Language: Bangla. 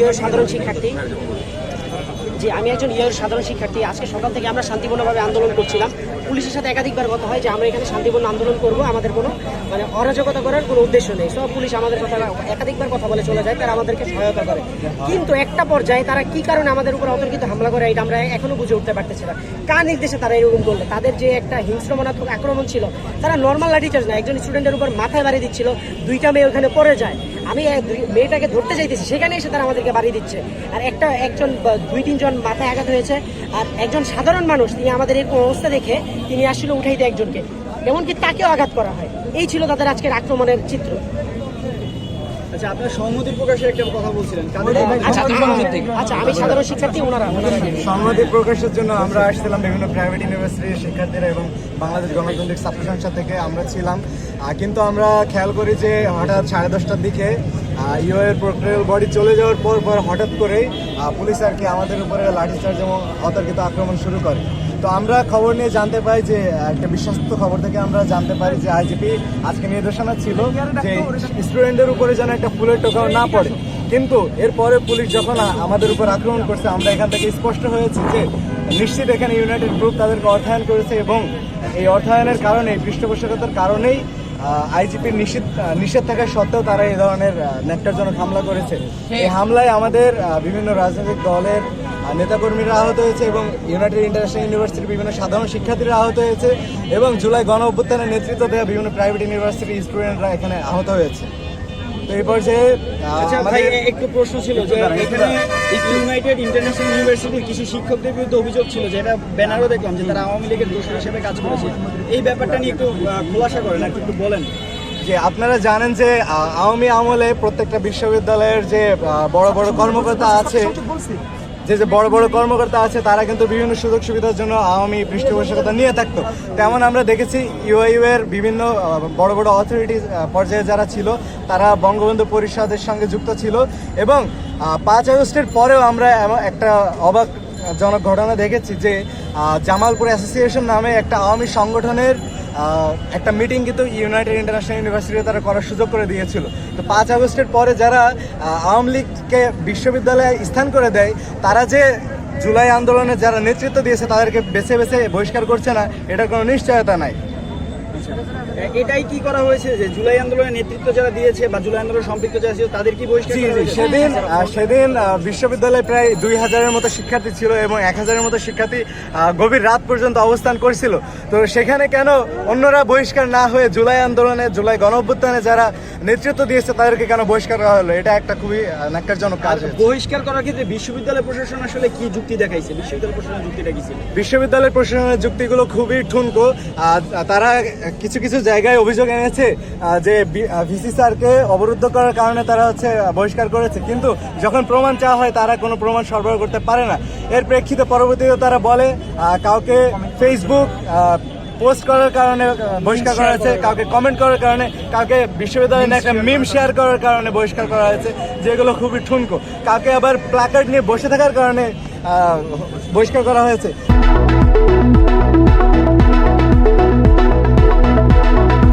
ইয়ের সাধারণ শিক্ষার্থী, যে আমি একজন ইয়ের সাধারণ শিক্ষার্থী, আজকে সকাল থেকে আমরা শান্তিপূর্ণভাবে আন্দোলন করছিলাম। পুলিশের সাথে একাধিকবার কথা হয় যে আমরা এখানে শান্তিপূর্ণ আন্দোলন করব, আমাদের কোনো মানে অরাজকতা করার কোনো উদ্দেশ্য নেই। সব পুলিশ আমাদের কথা, একাধিকবার কথা বলে চলে যায়, তারা আমাদেরকে সহায়তা করে। কিন্তু একটা পর্যায়ে তারা কি কারণে আমাদের উপর অতর্কিত হামলা করে, এটা আমরা এখনও বুঝে উঠতে পারতেছি না। কার নির্দেশে তারা এরকম করল? তাদের যে একটা হিংস্র মনাত্মক আক্রমণ ছিল, তারা নর্মাল লাঠিচার্জ না, একজন স্টুডেন্টের উপর মাথায় বাড়ি দিচ্ছিল, দুইটা মেয়ে ওখানে পড়ে যায়। আমি মেয়েটাকে ধরতে চাইতেছি, সেখানে এসে তারা আমাদেরকে বাড়ি দিচ্ছে। আর একটা, একজন দুই, তিনজন মাথায় আঘাত হয়েছে, আর একজন সাধারণ মানুষ, তিনি আমাদের এরকম অবস্থা দেখে তিনি আসলে উঠাইতে একজনকে। এমনকি তাকেও আঘাত করা হয়। এই ছিল তাদের আজকের আক্রমণের চিত্র। আচ্ছা আপনার সহমতি প্রকাশের একটা কথা বলছিলেন। আচ্ছা আচ্ছা আমি সাধারণ শিক্ষার্থী ওনারা ওনারা সংহতি প্রকাশের জন্য আমরা আসছিলাম বিভিন্ন প্রাইভেট ইউনিভার্সিটির শিক্ষার্থীরা এবং বাংলাদেশ গণতান্ত্রিক ছাত্র সংসদ থেকে আমরা ছিলাম। কিন্তু আমরা খেয়াল করি যে হঠাৎ সাড়ে দশটার দিকে ইউ এর প্রক্রিয়াল বডি চলে যাওয়ার পর পর হঠাৎ করেই পুলিশ আর কি আমাদের উপরে লাঠিচার্জ এবং অতর্কিত আক্রমণ শুরু করে। তো আমরা খবর নিয়ে জানতে পাই যে একটা বিশ্বস্ত খবর থেকে আমরা জানতে পারি যে আইজিপি আজকে নির্দেশনা ছিল যে স্টুডেন্টের উপরে যেন একটা ফুলের টোকাও না পড়ে। কিন্তু এরপরে পুলিশ যখন আমাদের উপর আক্রমণ করছে আমরা এখান থেকে স্পষ্ট হয়েছে যে নিশ্চিত এখানে ইউনাইটেড গ্রুপ তাদেরকে অর্থায়ন করেছে এবং এই অর্থায়নের কারণে পৃষ্ঠপোষকতার কারণেই আইজিপির নিষেধ নিষেধ থাকা সত্ত্বেও তারা এই ধরনের আহ, ন্যাক্কারজনক হামলা করেছে। এই হামলায় আমাদের বিভিন্ন রাজনৈতিক দলের নেতাকর্মীরা আহত হয়েছে এবং ইউনাইটেড ইন্টারন্যাশনাল ইউনিভার্সিটির বিভিন্ন সাধারণ শিক্ষার্থীরা আহত হয়েছে এবং জুলাই গণ অভ্যুত্থানের নেতৃত্ব দেওয়া বিভিন্ন প্রাইভেট ইউনিভার্সিটির স্টুডেন্টরা এখানে আহত হয়েছে। তো এই পর্যায়ে আহ, আচ্ছা একটু প্রশ্ন ছিল যে এখানে ইউনাইটেড ইন্টারন্যাশনাল ইউনিভার্সিটির কিছু শিক্ষকদের বিরুদ্ধে অভিযোগ ছিল যে এটা ব্যানারও দেখলাম যে তারা আওয়ামী লীগের দোষর হিসেবে কাজ করেছে। এই ব্যাপারটা নিয়ে একটু খোলাসা করেন আর একটু বলেন। যে আপনারা জানেন যে আওয়ামী আমলে প্রত্যেকটা বিশ্ববিদ্যালয়ের যে বড় বড় কর্মকর্তা আছে যে যে বড় বড় কর্মকর্তা আছে, তারা কিন্তু বিভিন্ন সুযোগ সুবিধার জন্য আওয়ামী পৃষ্ঠপোষকতা নিয়ে থাকতো। তেমন আমরা দেখেছি ইউআইউ এর বিভিন্ন বড় বড় অথরিটি পর্যায়ে যারা ছিল, তারা বঙ্গবন্ধু পরিষদের সঙ্গে যুক্ত ছিল এবং পাঁচ আগস্টের পরেও আমরা একটা অবাক জনক ঘটনা দেখেছি যে জামালপুর অ্যাসোসিয়েশন নামে একটা আওয়ামী সংগঠনের একটা মিটিং কিন্তু ইউনাইটেড ইন্টারন্যাশনাল ইউনিভার্সিটিতে তারা করার সুযোগ করে দিয়েছিল। তো পাঁচ আগস্টের পরে যারা আওয়ামী লীগকে বিশ্ববিদ্যালয়ে স্থান করে দেয়, তারা যে জুলাই আন্দোলনে যারা নেতৃত্ব দিয়েছে, তাদেরকে বেছে বেছে বহিষ্কার করছে না, এটার কোনো নিশ্চয়তা নাই। এটাই কি করা হয়েছে যে জুলাই আন্দোলনের নেতৃত্ব যারা দিয়েছে বা জুলাই আন্দোলনে সম্পৃক্ত যারা ছিল তাদের কি বহিষ্কার? সেদিন সেদিন বিশ্ববিদ্যালয়ে প্রায় দুই হাজারের মতো শিক্ষার্থী ছিল এবং এক হাজারের মতো শিক্ষার্থী গভীর রাত পর্যন্ত অবস্থান করছিল। তো সেখানে কেন অন্যরা বহিষ্কার না হয়ে জুলাই আন্দোলনে জুলাই গণ যারা নেতৃত্ব দিয়েছে তাদেরকে কেন বহিষ্কার করা হলো? এটা একটা খুবই ন্যাক্কারজনক কাজ বহিষ্কার করার ক্ষেত্রে বিশ্ববিদ্যালয় প্রশাসন আসলে কি যুক্তি দেখাইছে? বিশ্ববিদ্যালয় প্রশাসনের যুক্তিটা কি ছিল? বিশ্ববিদ্যালয় প্রশাসনের যুক্তিগুলো খুবই ঠুনকো। আর তারা কিছু কিছু জায়গায় অভিযোগ এনেছে যে ভিসি স্যারকে অবরুদ্ধ করার কারণে তারা হচ্ছে বহিষ্কার করেছে। কিন্তু যখন প্রমাণ চাওয়া হয়, তারা কোনো প্রমাণ সরবরাহ করতে পারে না। এর প্রেক্ষিতে পরবর্তীতে তারা বলে কাউকে ফেসবুক পোস্ট করার কারণে বহিষ্কার করা হয়েছে, কাউকে কমেন্ট করার কারণে, কাউকে বিশ্ববিদ্যালয়ে একটা মিম শেয়ার করার কারণে বহিষ্কার করা হয়েছে, যেগুলো খুবই ঠুনকো। কাউকে আবার প্ল্যাকার্ড নিয়ে বসে থাকার কারণে বহিষ্কার করা হয়েছে।